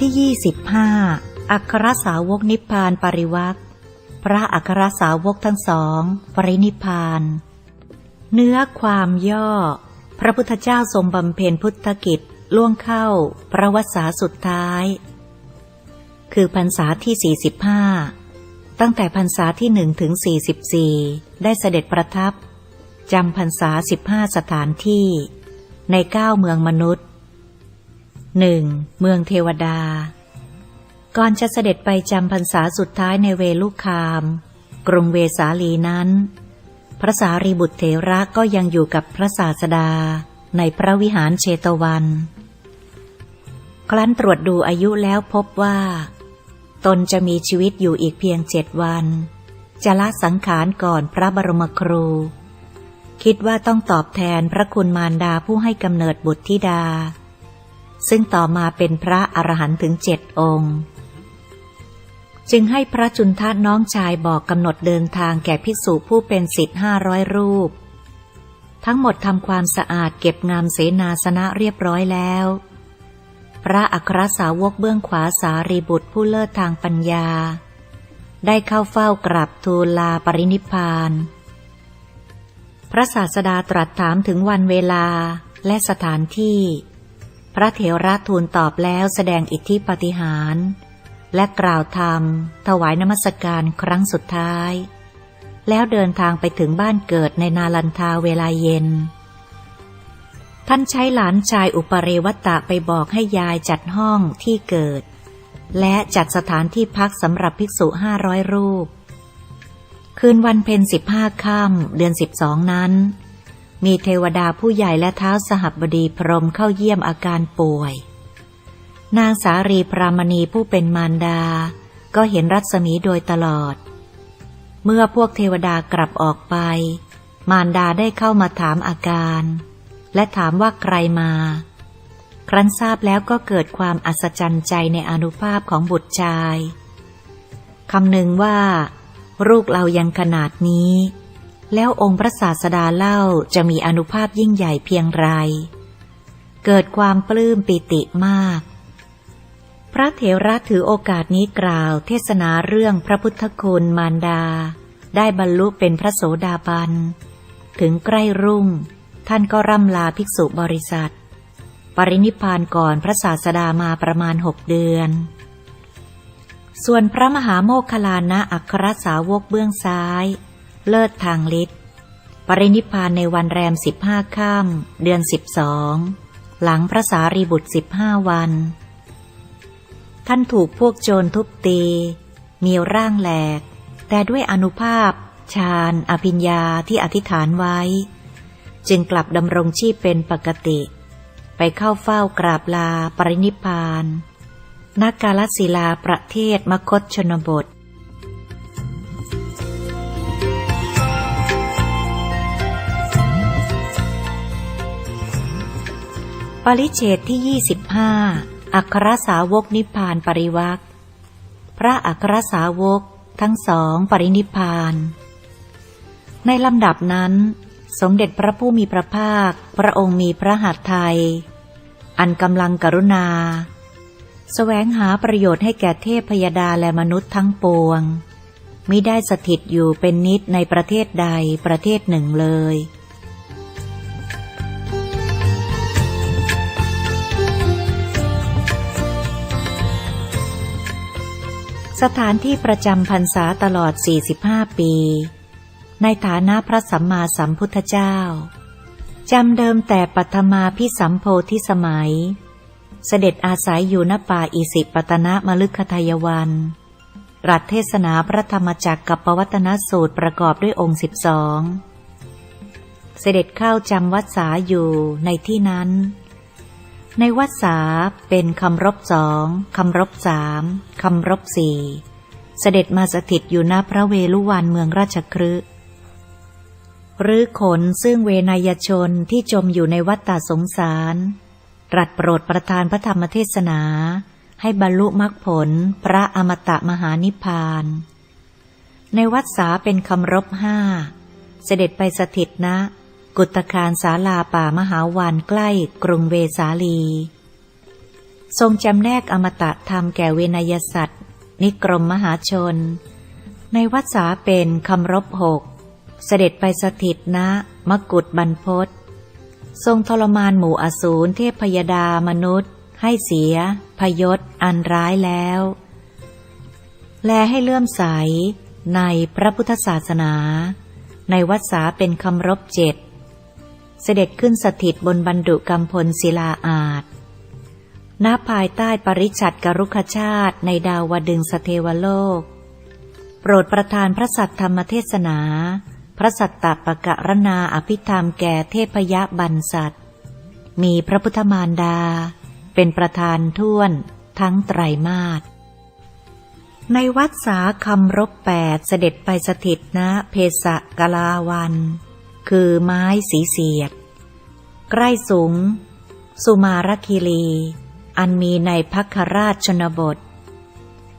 ที่ยี่สิบห้าอัครสาวกนิพพานปริวักพระอัครสาวกทั้งสอง ปรินิพพาน เนื้อความย่อ พระพุทธเจ้าทรงบำเพ็ญพุทธกิจล่วงเข้า พระวสาสุดท้าย คือพรรษาที่ 45 ตั้งแต่พรรษาที่หนึ่งถึง 44 ได้เสด็จประทับจำพรรษา 15 สถานที่ ในเก้าเมืองมนุษย์ หนึ่งเมืองเทวดา ก่อนจะเสด็จไปจำพรรษาสุดท้ายในเวลุคาม กรุงเวสาลีนั้น พระสารีบุตรเถระก็ยังอยู่กับพระศาสดาในพระวิหารเชตวัน ครั้นตรวจดูอายุแล้วพบว่า ตนจะมีชีวิตอยู่อีกเพียงเจ็ดวัน จะละสังขารก่อนพระบรมครู คิดว่าต้องตอบแทนพระคุณมารดาผู้ให้กำเนิดบุตรธิดา ซึ่งต่อมาเป็นพระอรหันต์ถึงเจ็ดองค์ จึงให้พระจุนทะน้องชายบอกกำหนดเดินทางแก่ภิกษุผู้เป็นสิทธิ์ห้าร้อยรูป ทั้งหมดทำความสะอาดเก็บงามเสนาสนะเรียบร้อยแล้ว พระอัครสาวกเบื้องขวาสารีบุตรผู้เลิศทางปัญญา ได้เข้าเฝ้ากราบทูลลาปรินิพพานพระศาสดาตรัสถามถึงวันเวลาและสถานที่ พระเถระทูลตอบแล้วแสดงอิทธิปฏิหาร และกล่าวธรรม ถวายนมัสการครั้งสุดท้าย แล้วเดินทางไปถึงบ้านเกิดในนาลันทาเวลาเย็น ท่านใช้หลานชายอุปเรวตะไปบอกให้ยายจัดห้องที่เกิด และจัดสถานที่พักสำหรับภิกษุห้าร้อยรูป คืนวันเพ็ญสิบห้าค่ำเดือนสิบสองนั้น มีเทวดาผู้ใหญ่และเท้าสหับบดีพรมเข้าเยี่ยมอาการป่วย นางสารีพรามณีผู้เป็นมารดา ก็เห็นรัศมีโดยตลอด เมื่อพวกเทวดากลับออกไป มารดาได้เข้ามาถามอาการ และถามว่าใครมา ครั้นทราบแล้วก็เกิดความอัศจรรย์ใจในอนุภาพของบุตรชายคำหนึ่งว่าลูกเรายังขนาดนี้ แล้วองค์พระศาสดาเล่าจะมีอนุภาพยิ่งใหญ่เพียงไร เกิดความปลื้มปิติมาก พระเถระถือโอกาสนี้กล่าวเทศนาเรื่องพระพุทธคุณมารดา ได้บรรลุเป็นพระโสดาบัน ถึงใกล้รุ่ง ท่านก็ร่ำลาภิกษุบริษัท ปรินิพพานก่อนพระศาสดามาประมาณหกเดือน ส่วนพระมหาโมคคลานะอัครสาวกเบื้องซ้าย เลิศทางฤทธิ์ปรินิพพานในวันแรมสิบห้าค่ำเดือนสิบสองหลังพระสารีบุตรสิบห้าวัน ท่านถูกพวกโจรทุบตี มีร่างแหลก แต่ด้วยอนุภาพ ฌานอภิญญาที่อธิษฐานไว้ จึงกลับดำรงชีพเป็นปกติ ไปเข้าเฝ้ากราบลาปรินิพพานนักกาลศิลาประเทศมคตชนบท ปริเฉดที่ยี่สิบห้าอัครสาวกนิพพานปริวักพระอัครสาวกทั้งสองปรินิพพาน ในลำดับนั้น สมเด็จพระผู้มีพระภาค พระองค์มีพระหัตถ์ไทย อันกำลังกรุณาแสวงหาประโยชน์ให้แก่เทพพยดาและมนุษย์ทั้งปวงมิได้สถิตอยู่เป็นนิดในประเทศใดประเทศหนึ่งเลย สถานที่ประจำพรรษาตลอด 45 ปี ในฐานะพระสัมมาสัมพุทธเจ้า จำเดิมแต่ปัทมาพิสัมโพธิสมัย เสด็จอาศัยอยู่ณป่าอิสิปตนะมลึกขทายวันรัฐเทศนาพระธรรมจักรกับปวัตนสูตรประกอบด้วยองค์สิบสอง เสด็จเข้าจำวัดสาอยู่ในที่นั้น ในวัดสาเป็นคำรบสองคำรบสามคำรบสี่เสด็จมาสถิตอยู่ณพระเวลุวันเมืองราชครึหรือขนซึ่งเวนยชนที่จมอยู่ในวัฏฏสงสาร ตรัสโปรดประทานพระธรรมเทศนา ให้บรรลุมรรคผลพระอมตะมหานิพพาน ในวัดสาเป็นคำรบห้า เสด็จไปสถิตณนะ กุตคารสาลาป่ามหาวันใกล้กรุงเวสาลี ทรงจำแนกอมตะธรรมแก่เวนยสัตว์ นิกรมมหาชน ในวัดสาเป็นคำรบหก เสด็จไปสถิตณะมกุฎบรรพตทรงทรมานหมู่อสูรเทพพยดามนุษย์ ให้เสีย พยศอันร้ายแล้ว แลให้เลื่อมใสในพระพุทธศาสนา ในวัดสาเป็นคำรบเจ็ด เสด็จขึ้นสถิตบนบรรดุกำพลศิลาอาจณภายใต้ปริชัดกรุกชาติในดาวดึงสเทวโลก โปรดประทานพระสัตธรรมเทศนา พระสัตตปกะรณาอภิธรรมแก่เทพยบันสัตมีพระพุทธมารดา เป็นประธานท่วนทั้งไตรมาสในวัดสาคำรบแปดเสด็จไปสถิตณเพสะกลาวัน คือไม้สีเสียด ใกล้สูง สุมารคีรี อันมีในพักคราชชนบท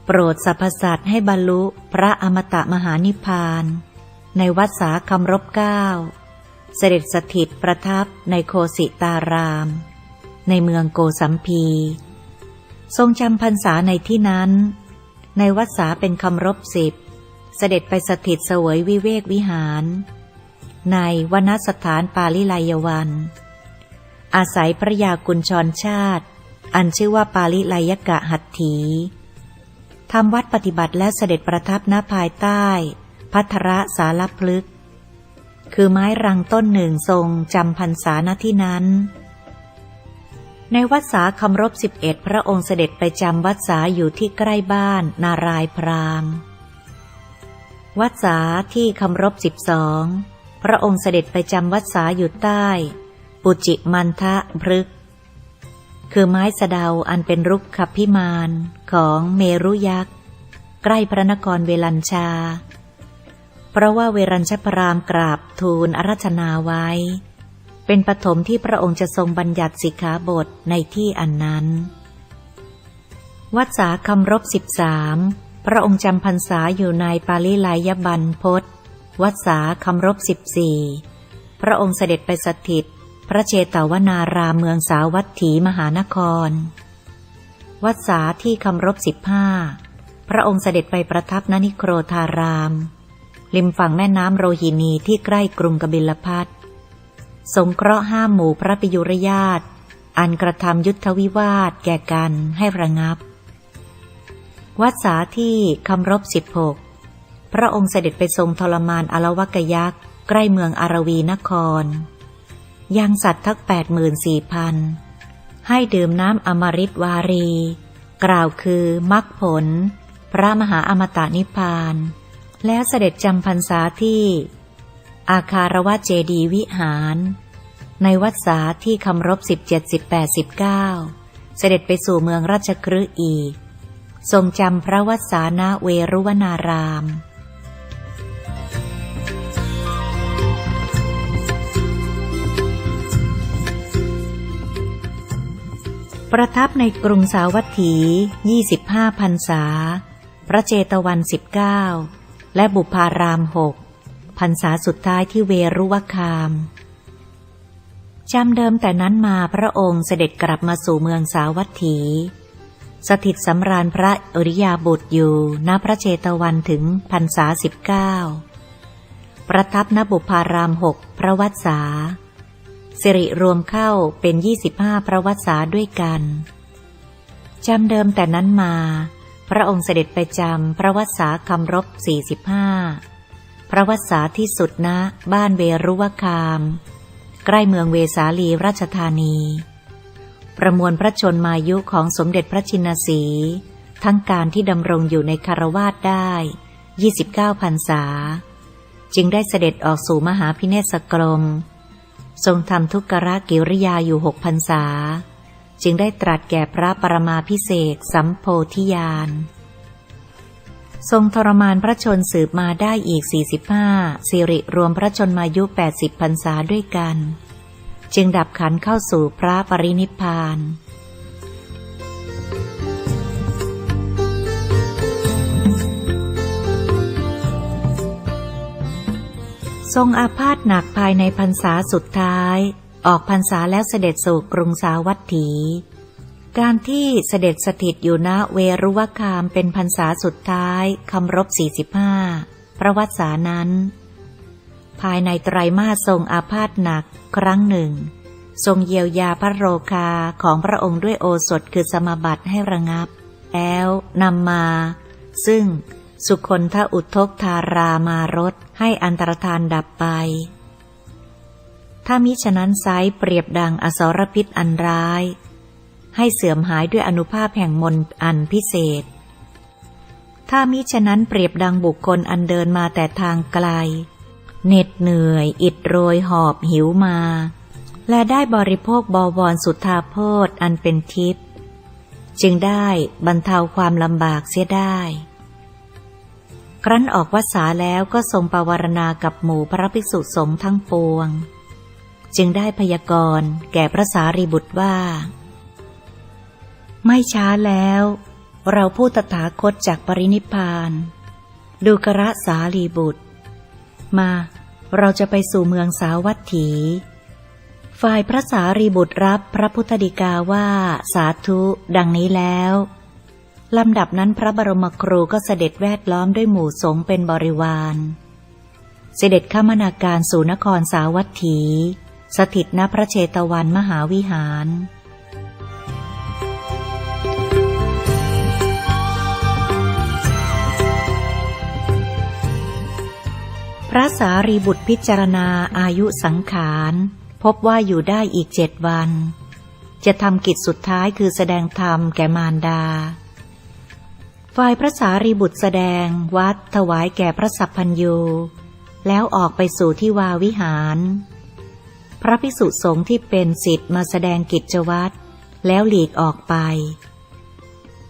โปรดสรรพสัตว์ให้บรรลุพระอมตะมหานิพพาน ในวัดสาคำรบเก้า เสด็จสถิตประทับในโคสิตาราม ในเมืองโกสัมพี ทรงจำพรรษาในที่นั้น ในวัดสาเป็นคำรบสิบเสด็จไปสถิตเสวยวิเวกวิหาร ในวนสถานปาลิไลยวัน อาศัยพระยากุญชรชาติ อันชื่อว่าปาลิไลยกะหัตถีทำวัดปฏิบัติและเสด็จประทับณภายใต้ พัทระสารพลึกษ์คือไม้รังต้นหนึ่งทรงจำพรรษาณที่นั้น ในวัดสาคำรบสิบเอ็ดพระองค์เสด็จไปจำวัดสาอยู่ที่ใกล้บ้านนารายพรามวัดสาที่คำรบสิบสอง พระองค์เสด็จไปจำวัดสาอยู่ใต้ ปุจิมันทะพฤก คือไม้สะเดาอันเป็นรุกขพิมานของเมรุยักษ์ ใกล้พระนครเวลัญชา เพราะว่าเวรัญชพรามกราบทูลอารัชนาไว้ เป็นปฐมที่พระองค์จะทรงบัญญัติสิกขาบทในที่อันนั้น วัดสาคำรบสิบสามพระองค์จำพรรษาอยู่ในปาลิไลยบันพศ วัดสาคำรบสิบสี่พระองค์เสด็จไปสถิต พระเชตวนารามเมืองสาวัตถีมหานคร วัดสาที่คำรบสิบห้าพระองค์เสด็จไปประทับณนิโครธาราม ริมฝั่งแม่น้ำโรหินีที่ใกล้กรุงกบิลพัทสงเคราะห์ห้ามหมู่พระปิยุรญาตอันกระทำยุทธวิวาทแก่กันให้ระงับ วัดสาที่คำรบสิบหก พระองค์เสด็จไปทรงทรมานอลวกยักษ์ ใกล้เมืองอารวีนคร ยังสัตว์ทั้งแปดหมื่นสี่พันให้ดื่มน้ำอมฤตวารี กล่าวคือมรรคผล พระมหาอมตะนิพพาน แล้วเสด็จจำพรรษาที่ อาคารวะเจดีวิหาร ในวัดสาที่คำรบสิบเจ็ดสิบแปดสิบเก้าเสด็จไปสู่เมืองราชครือีก ทรงจำพระวัดสานาเวรุวนาราม ประทับในกรุงสาวัตถี 25พรรษา พระเจตวันสิบเก้าและบุพารามหกพรรษาสุดท้ายที่เวรุวคามจำเดิมแต่นั้นมาพระองค์เสด็จกลับมาสู่เมืองสาวัตถี สถิตสำราญพระอริยาบุตรอยู่ณพระเจตวันถึงพรรษาสิบเก้าประทับณบุพารามหกพระวัดสา สิริรวมเข้าเป็นยี่สิบห้าพระวัดสาด้วยกันจำเดิมแต่นั้นมา พระองค์เสด็จไปจำพระวัดสาคำรบสี่สิบห้าพระวัดสาที่สุดณบ้านเวรุวคาม ใกล้เมืองเวสาลีราชธานี ประมวลพระชนมายุของสมเด็จพระชินสี ทั้งการที่ดำรงอยู่ในคารวาสได้ 29พรรษา จึงได้เสด็จออกสู่มหาพิเนศกรม ทรงทำทุกขระกิริยาอยู่หกพรรษา จึงได้ตรัสแก่พระปรมาพิเศษสัมโพธิญาณ ทรงทรมานพระชนสืบมาได้อีก 45 สิริรวมพระชนมายุ 80พรรษาด้วยกัน จึงดับขันเข้าสู่พระปรินิพพาน ทรงอาพาธหนักภายในพรรษาสุดท้าย ออกพรรษาแล้วเสด็จสู่กรุงสาวัตถี การที่เสด็จสถิตอยู่ณเวรุวคามเป็นพรรษาสุดท้ายคำรบ 45 พระวัติสานั้น ภายในไตรมาสทรงอาพาธหนักครั้งหนึ่ง ทรงเยียวยาพระโรคาของพระองค์ด้วยโอสถคือสมบัติให้ระงับ แล้วนำมา ซึ่ง สุคนทอุทกทารามารถให้อันตรธานดับไป ถ้ามิฉะนั้นไซร้เปรียบดังอสรพิษอันร้าย ให้เสื่อมหายด้วยอนุภาพแห่งมนต์อันพิเศษ ถ้ามิฉะนั้นเปรียบดังบุคคลอันเดินมาแต่ทางไกล เหน็ดเหนื่อย อิดโรยหอบหิวมา และได้บริโภคบวรสุทธาโพธอันเป็นทิพย์จึงได้บรรเทาความลำบากเสียได้ ครั้นออกวสาแล้วก็ทรงปวารณากับหมู่พระภิกษุสงฆ์ทั้งปวง จึงได้พยากรณ์แก่พระสารีบุตรว่า ไม่ช้าแล้ว เราผู้ตถาคตจากปรินิพพานดูกระสารีบุตร มาเราจะไปสู่เมืองสาวัตถี ฝ่ายพระสารีบุตรรับพระพุทธดิกาว่าสาธุดังนี้แล้ว ลำดับนั้นพระบรมครูก็เสด็จแวดล้อมด้วยหมู่สงฆ์เป็นบริวาร เสด็จข้ามนาการสู่นครสาวัตถี สถิตณพระเชตวันมหาวิหารพระสารีบุตรพิจารณาอายุสังขาร พบว่าอยู่ได้อีกเจ็ดวัน จะทำกิจสุดท้ายคือแสดงธรรมแก่มารดา ฝ่ายพระสารีบุตรแสดงวัดถวายแก่พระสัพพัญญูแล้วออกไปสู่ที่วาวิหาร พระภิกษุสงฆ์ที่เป็นสิทธิ์มาแสดงกิจวัตรแล้วหลีกออกไป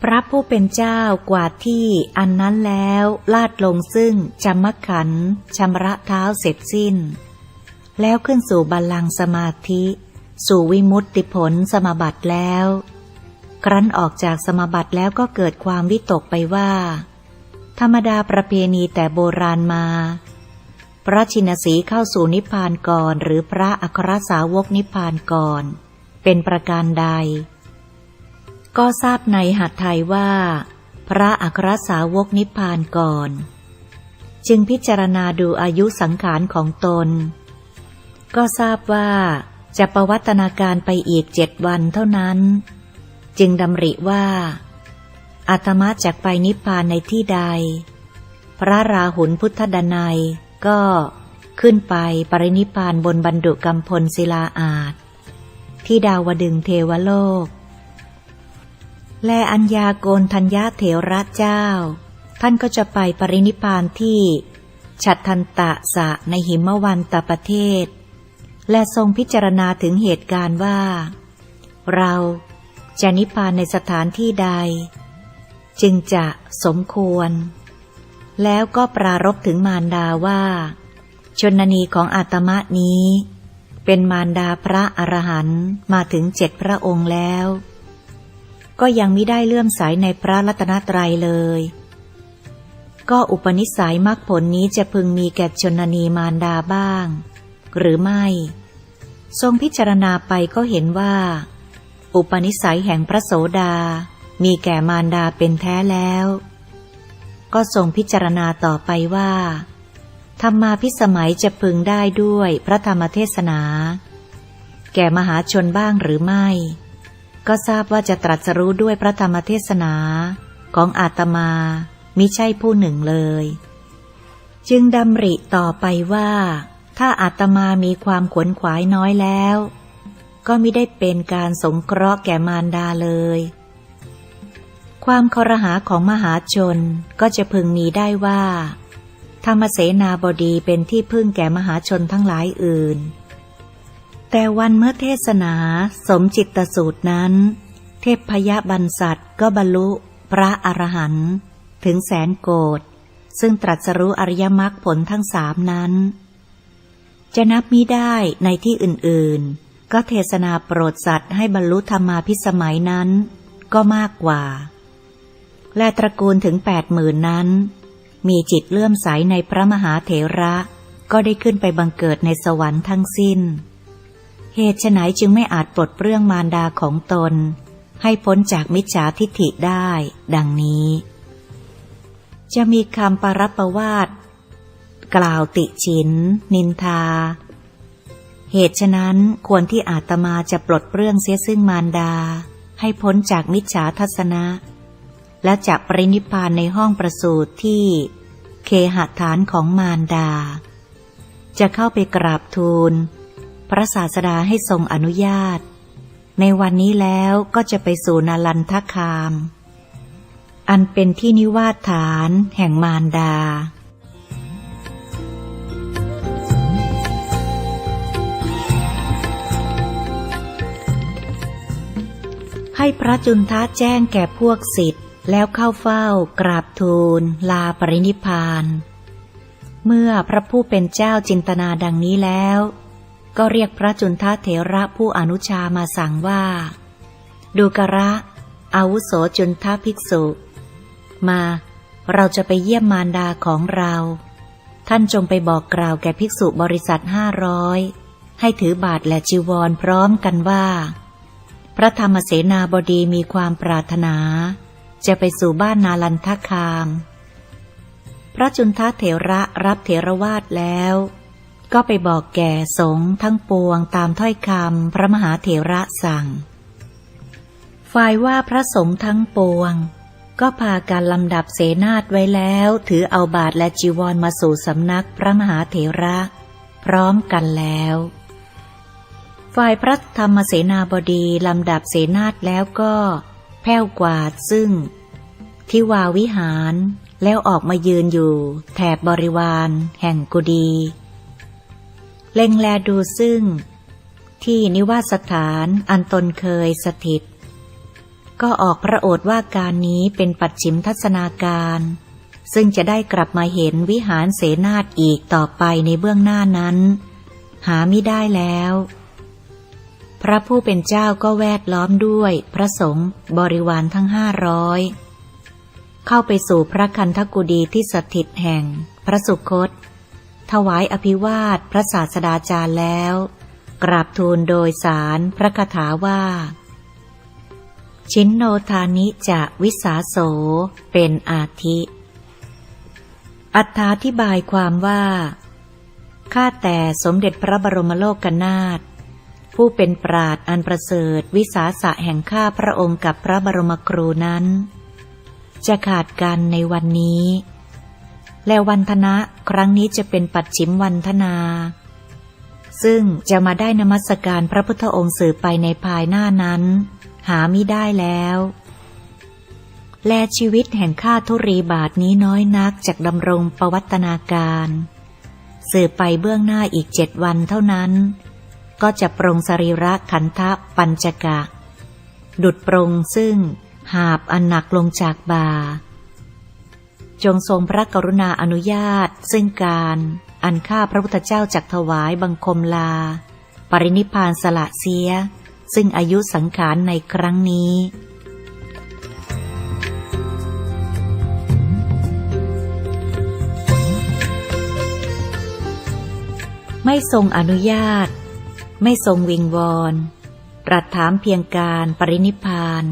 พระผู้เป็นเจ้ากวาดที่อันนั้นแล้วลาดลงซึ่งจำมขันชำระเท้าเสร็จสิ้น แล้วขึ้นสู่บัลลังก์สมาธิ สู่วิมุตติผลสมบัติแล้ว ครั้นออกจากสมบัติแล้วก็เกิดความวิตกไปว่า ธรรมดาประเพณีแต่โบราณมาพระชินสีเข้าสู่นิพพานก่อน หรือพระอัครสาวกนิพพานก่อน เป็นประการใด ก็ทราบในหัตถไทยว่า พระอัครสาวกนิพพานก่อน จึงพิจารณาดูอายุสังขารของตน ก็ทราบว่าจะประวัตนาการไปอีกเจ็ดวันเท่านั้น จึงดำริว่า อาตมาจากไปนิพพานในที่ใด พระราหุลพุทธดนัยก็ขึ้นไปปรินิพพานบนบรรดุกำพลศิลาอาจที่ดาวดึงเทวโลก และอัญญาโกนทัญญาเถระเจ้า ท่านก็จะไปปรินิพพานที่ฉัตทันตะสะในหิมวันตประเทศ และทรงพิจารณาถึงเหตุการณ์ว่า เรา จะนิพพานในสถานที่ใด จึงจะสมควร แล้วก็ปรารบถึงมารดาว่า ชนนีของอาตมะนี้ เป็นมารดาพระอรหันต์มาถึงเจ็ดพระองค์แล้ว ก็ยังไม่ได้เลื่อมใสในพระรัตนตรัยเลย ก็อุปนิสัยมรรคผลนี้จะพึงมีแก่ชนนีมารดาบ้าง หรือไม่ ทรงพิจารณาไปก็เห็นว่า อุปนิสัยแห่งพระโสดา มีแก่มารดาเป็นแท้แล้ว ก็ทรงพิจารณาต่อไปว่าธรรมาพิสมัยจะพึงได้ด้วยพระธรรมเทศนา แก่มหาชนบ้างหรือไม่ ก็ทราบว่าจะตรัสรู้ด้วยพระธรรมเทศนาของอาตมามิใช่ผู้หนึ่งเลย จึงดำริต่อไปว่า ถ้าอาตมามีความขวนขวายน้อยแล้ว ก็ไม่ได้เป็นการสงเคราะห์แก่มารดาเลย ความคอรหาของมหาชนก็จะพึงมีได้ว่า ธรรมเสนาบดีเป็นที่พึ่งแก่มหาชนทั้งหลายอื่น แต่วันเมื่อเทศนาสมจิตตสูตรนั้น เทพพยาบันสัตก็บรรลุพระอรหันต์ถึงแสนโกดซึ่งตรัสรู้อริยมรรคผลทั้งสามนั้น จะนับมิได้ในที่อื่นๆ ก็เทศนาโปรดสัตว์ให้บรรลุธรรมาพิสมัยนั้นก็มากกว่า และตระกูลถึงแปดหมื่นนั้น มีจิตเลื่อมใสในพระมหาเถระก็ได้ขึ้นไปบังเกิดในสวรรค์ทั้งสิ้น เหตุไฉนจึงไม่อาจปลดเปลื้องมารดาของตน ให้พ้นจากมิจฉาทิฏฐิได้ ดังนี้ จะมีคำปรับประวาทกล่าวติฉิน นินทา เหตุฉะนั้นควรที่อาตมาจะปลดเปลื้องเสียซึ่งมารดา ให้พ้นจากมิจฉาทัศนะ และจะปรินิพพานในห้องประสูติที่เคหฐานของมารดา จะเข้าไปกราบทูล พระศาสดาให้ทรงอนุญาต ในวันนี้แล้วก็จะไปสู่นาลันทคาม อันเป็นที่นิวาสฐานแห่งมารดา ให้พระจุนทะแจ้งแก่พวกสิทธิ์แล้วเข้าเฝ้ากราบทูล ลาปรินิพาน เมื่อพระผู้เป็นเจ้าจินตนาดังนี้แล้ว ก็เรียกพระจุนทะเถระผู้อนุชามาสั่งว่า ดูกระอาวุโสจุนทะภิกษุ มา เราจะไปเยี่ยมมารดาของเรา ท่านจงไปบอกกล่าวแก่ภิกษุบริษัทห้าร้อยให้ถือบาทและจีวรพร้อมกันว่า พระธรรมเสนาบดีมีความปรารถนา จะไปสู่บ้านนาลันทคาม พระจุนทเถระรับเถรวาทแล้ว ก็ไปบอกแก่สงฆ์ทั้งปวงตามถ้อยคำพระมหาเถระสั่ง ฝ่ายว่าพระสงฆ์ทั้งปวง ก็พาการลำดับเสนาฏไว้แล้ว ถือเอาบาทและจีวรมาสู่สำนักพระมหาเถระ พร้อมกันแล้ว ฝ่ายพระธรรมเสนาบดีลำดับเสนาฏแล้วก็แผ้วกวาดซึ่งที่วาวิหารแล้วออกมายืนอยู่ แถบบริวาร แห่งกุดีเล็งแลดูซึ่ง ที่นิวาสถานอันตนเคยสถิต ก็ออกพระโอษฐ์ว่าการนี้เป็นปัจฉิมทัศนาการ ซึ่งจะได้กลับมาเห็นวิหารเสนาฏอีกต่อไปในเบื้องหน้านั้น หาไม่ได้แล้ว พระผู้เป็นเจ้าก็แวดล้อมด้วย พระสงฆ์บริวารทั้งห้าร้อยเข้าไปสู่พระคันธกุดีที่สถิตแห่ง พระสุคต ถวายอภิวาทพระศาสดาจารย์แล้ว กราบทูลโดยสารพระคาถาว่า ชินโนทานิจะวิสาโสเป็นอาทิ อัธาธิบายความว่าข้าแต่สมเด็จพระบรมโลกนาถ ผู้เป็นปราดอันประเสริฐ วิสาสะแห่งข้าพระองค์กับพระบรมครูนั้น จะขาดกันในวันนี้ และวันธนะครั้งนี้จะเป็นปัดชิมวันธนา ซึ่งจะมาได้นมัสการพระพุทธองค์สืบไปในภายหน้านั้น หามิได้แล้วแลชีวิตแห่งข้าทุรีบาทนี้น้อยนักจากดำรงประวัตนาการ สืบไปเบื้องหน้าอีกเจ็ดวันเท่านั้น ก็จะปรงสรีระขันธปัญจกะ ดุดปรงซึ่งหาบอันหนักลงจากบา จงทรงพระกรุณาอนุญาต ซึ่งการอันข้าพระพุทธเจ้าจักถวายบังคมลา ปรินิพานสละเสีย ซึ่งอายุสังขารในครั้งนี้ไม่ทรงอนุญาต ไม่ทรงวิงวอนตรัสถามเพียงการปรินิพาน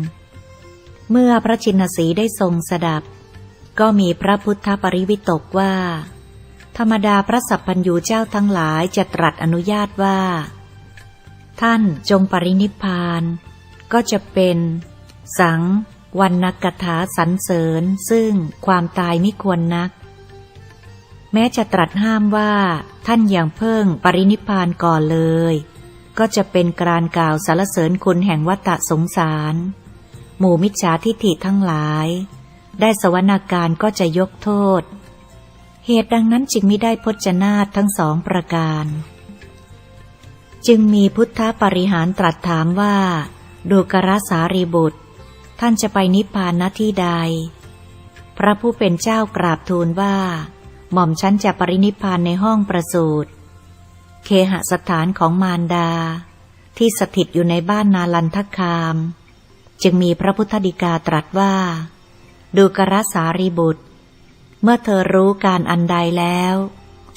เมื่อพระชินสีได้ทรงสดับ ก็มีพระพุทธปริวิตกว่า ธรรมดาพระสัพพัญญูเจ้าทั้งหลายจะตรัสอนุญาตว่า ท่านจงปรินิพาน ก็จะเป็น สังวันนกถาสรรเสริญซึ่งความตายไม่ควรนัก แม้จะตรัสห้ามว่าท่านอย่างเพิ่งปรินิพานก่อนเลย ก็จะเป็นการกล่าวสารเสริญคุณแห่งวัตสงสาร หมู่มิจฉาทิฏฐิทั้งหลาย ได้สวนาการก็จะยกโทษ เหตุดังนั้นจึงไมิได้พจนาถทั้งสองประการ จึงมีพุทธปริหารตรัสถามว่าดูกรสารีบุตร ท่านจะไปนิพพานณที่ใด พระผู้เป็นเจ้ากราบทูลว่า หม่อมฉันจะปรินิพพานในห้องประสูตร เคหสถานของมารดา ที่สถิตอยู่ในบ้านนาลันทคาม จึงมีพระพุทธดิกาตรัสว่า ดูกระสารีบุตร เมื่อเธอรู้การอันใดแล้ว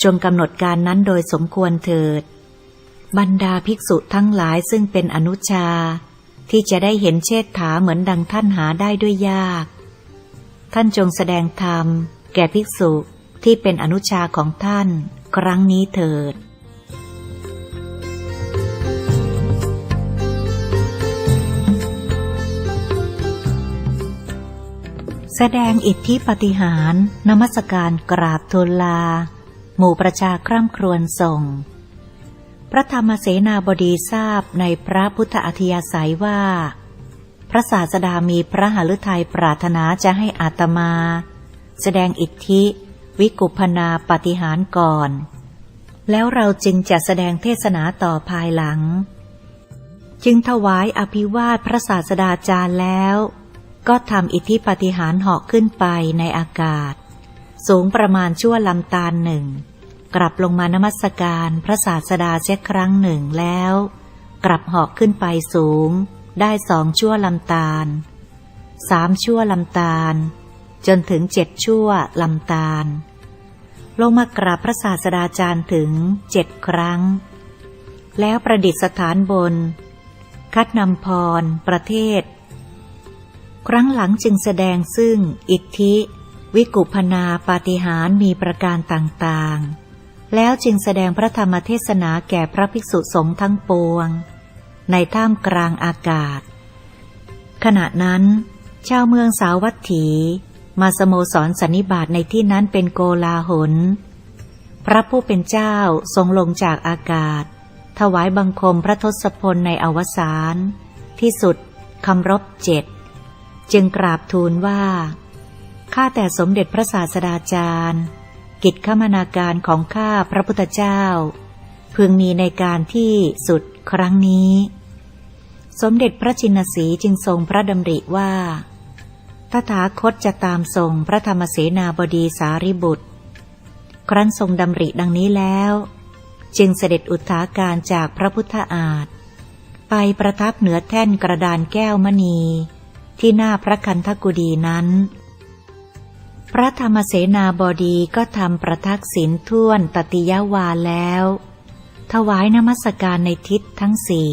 จงกำหนดการนั้นโดยสมควรเถิด บรรดาภิกษุทั้งหลายซึ่งเป็นอนุชา ที่จะได้เห็นเชษฐาเหมือนดังท่านหาได้ด้วยยาก ท่านจงแสดงธรรม แก่ภิกษุที่เป็นอนุชาของท่าน ครั้งนี้เถิด แสดงอิทธิปฏิหารนมัสการกราบทูลลา หมู่ประชาคร่ำครวญส่ง พระธรรมเสนาบดีทราบในพระพุทธอธิยาศัยว่า พระศาสดามีพระหฤทัยปรารถนาจะให้อาตมา แสดงอิทธิ วิกุปนาปฏิหารก่อน แล้วเราจึงจะแสดงเทศนาต่อภายหลัง จึงถวายอภิวาทพระศาสดาจารย์แล้ว ก็ทำอิทธิปฏิหารเหาะขึ้นไปในอากาศ สูงประมาณชั่วลำตาลหนึ่ง กลับลงมานมัสการพระศาสดาเช่ครั้งหนึ่งแล้ว กลับเหาะขึ้นไปสูง ได้สองชั่วลำตาลสามชั่วลำตาล จนถึงเจ็ดชั่วลำตาล ลงมากราบพระศาสดาจารย์ถึงเจ็ดครั้ง แล้วประดิษฐานบน คัดนำพร ประเทศ ครั้งหลังจึงแสดงซึ่งอิทธิ วิกุพนาปาฏิหารมีประการต่างๆ แล้วจึงแสดงพระธรรมเทศนาแก่พระภิกษุสงฆ์ทั้งปวง ในท่ามกลางอากาศ ขณะนั้น ชาวเมืองสาวัตถี มาสโมสรสันนิบาตในที่นั้นเป็นโกลาหล พระผู้เป็นเจ้าทรงลงจากอากาศ ถวายบังคมพระทศพลในอวสานที่สุดคำรบเจ็ด จึงกราบทูลว่า ข้าแต่สมเด็จพระศาสดาจารย์ กิจขมนาการของข้าพระพุทธเจ้า พึงมีในการที่สุดครั้งนี้ สมเด็จพระชินสีจึงทรงพระดำริว่าตถาคตจะตามส่งพระธรรมเสนาบดีสารีบุตร ครั้นทรงดำริดังนี้แล้ว จึงเสด็จอุทาการจากพระพุทธอาฏไปประทับเหนือแท่นกระดานแก้วมณี ที่หน้าพระคันธกุดีนั้น พระธรรมเสนาบดีก็ทำประทักษิณท่วนตติยวาแล้ว ถวายนมัสการในทิศทั้งสี่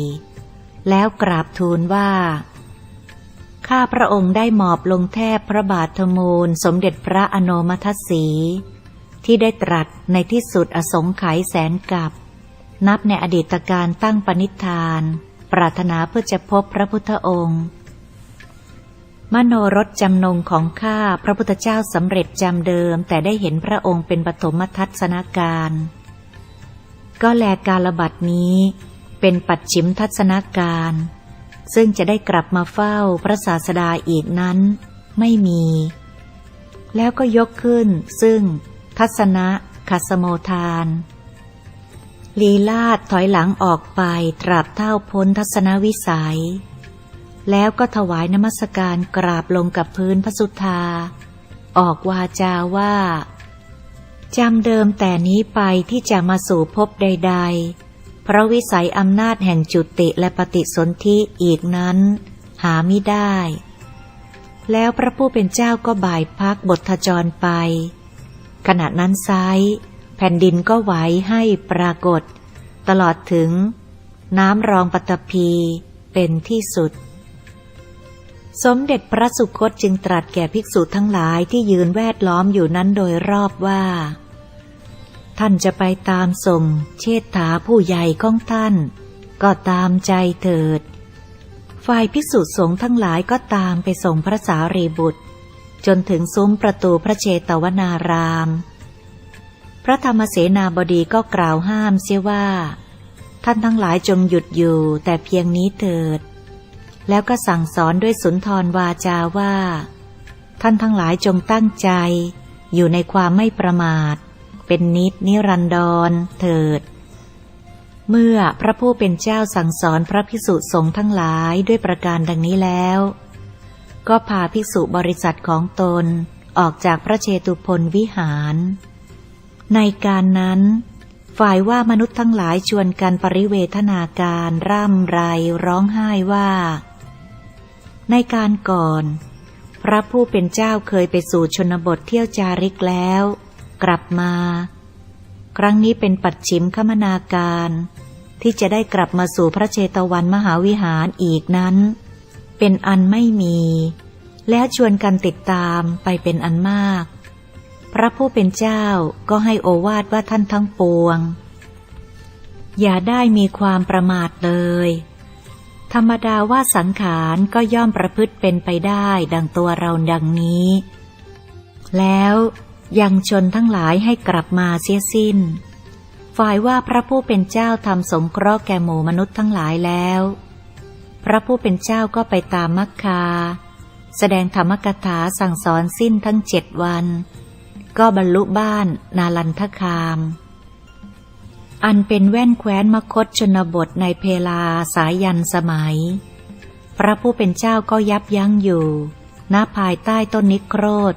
แล้วกราบทูลว่า ข้าพระองค์ได้หมอบลงแทบพระบาทมูลสมเด็จพระอโนมัทสี ที่ได้ตรัสในที่สุดอสงไขยแสนกับ นับในอดีตการตั้งปณิธาน ปรารถนาเพื่อจะพบพระพุทธองค์ มโนรสจำนงของข้าพระพุทธเจ้าสำเร็จจำเดิม แต่ได้เห็นพระองค์เป็นปฐมทัศนการ ก็แลการระบัดนี้ เป็นปัดชิมทัศนการ ซึ่งจะได้กลับมาเฝ้าพระศาสดาอีกนั้น ไม่มี แล้วก็ยกขึ้น ซึ่ง ทัศนะคัสโมทานลีลาดถอยหลังออกไปตราบเท่าพ้นทัศนวิสัย แล้วก็ถวายนมัสการกราบลงกับพื้นพระสุธา ออกวาจาว่าจำเดิมแต่นี้ไปที่จะมาสู่พบใด ๆ เพราะวิสัยอำนาจแห่งจุติและปฏิสนธิอีกนั้น หาไม่ได้ แล้วพระผู้เป็นเจ้าก็บ่ายพักบทจรไป ขณะนั้นไซแผ่นดินก็ไหวให้ปรากฏ ตลอดถึง น้ำรองปัตตภีเป็นที่สุด สมเด็จพระสุคตจึงตรัสแก่ภิกษุทั้งหลายที่ยืนแวดล้อมอยู่นั้นโดยรอบว่า ท่านจะไปตามส่ง เชษฐาผู้ใหญ่ของท่าน ก็ตามใจเถิด ฝ่ายภิกษุสงฆ์ทั้งหลายก็ตามไปส่งพระสารีบุตร จนถึงซุ้มประตูพระเชตวนาราม พระธรรมเสนาบดีก็กล่าวห้ามเสียว่า ท่านทั้งหลายจงหยุดอยู่แต่เพียงนี้เถิด แล้วก็สั่งสอนด้วยสุนทรวาจาว่า ท่านทั้งหลายจงตั้งใจ อยู่ในความไม่ประมาท เป็นนิดนิรันดรเถิด เมื่อพระผู้เป็นเจ้าสั่งสอนพระภิกษุสงฆ์ทั้งหลายด้วยประการดังนี้แล้ว ก็พาภิกษุบริษัทของตนออกจากพระเชตุพนวิหาร ในการนั้น ฝ่ายว่ามนุษย์ทั้งหลายชวนกันปริเวทนาการร่ำไรร้องไห้ว่า ในการก่อน พระผู้เป็นเจ้าเคยไปสู่ชนบทเที่ยวจาริกแล้ว กลับมา ครั้งนี้เป็นปัดชิมคมนาการ ที่จะได้กลับมาสู่พระเชตวันมหาวิหารอีกนั้น เป็นอันไม่มี แล้วชวนกันติดตามไปเป็นอันมาก พระผู้เป็นเจ้าก็ให้โอวาทว่าท่านทั้งปวง อย่าได้มีความประมาทเลย ธรรมดาว่าสังขารก็ย่อมประพฤติเป็นไปได้ดังตัวเราดังนี้ แล้วยังชนทั้งหลายให้กลับมาเสียสิ้น ฝ่ายว่าพระผู้เป็นเจ้าทำสงเคราะห์แก่หมู่มนุษย์ทั้งหลายแล้ว พระผู้เป็นเจ้าก็ไปตามมักคา แสดงธรรมกถาสั่งสอนสิ้นทั้งเจ็ดวัน ก็บรรลุบ้านนาลันทคาม อันเป็นแว่นแคว้นมคตชนบทในเพลาสายันสมัย พระผู้เป็นเจ้าก็ยับยั้งอยู่ณภายใต้ต้นนิโครธ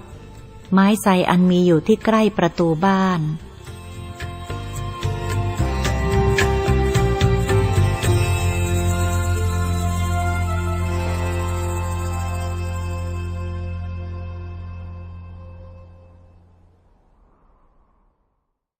ไม้ไทรอันมีอยู่ที่ใกล้ประตูบ้าน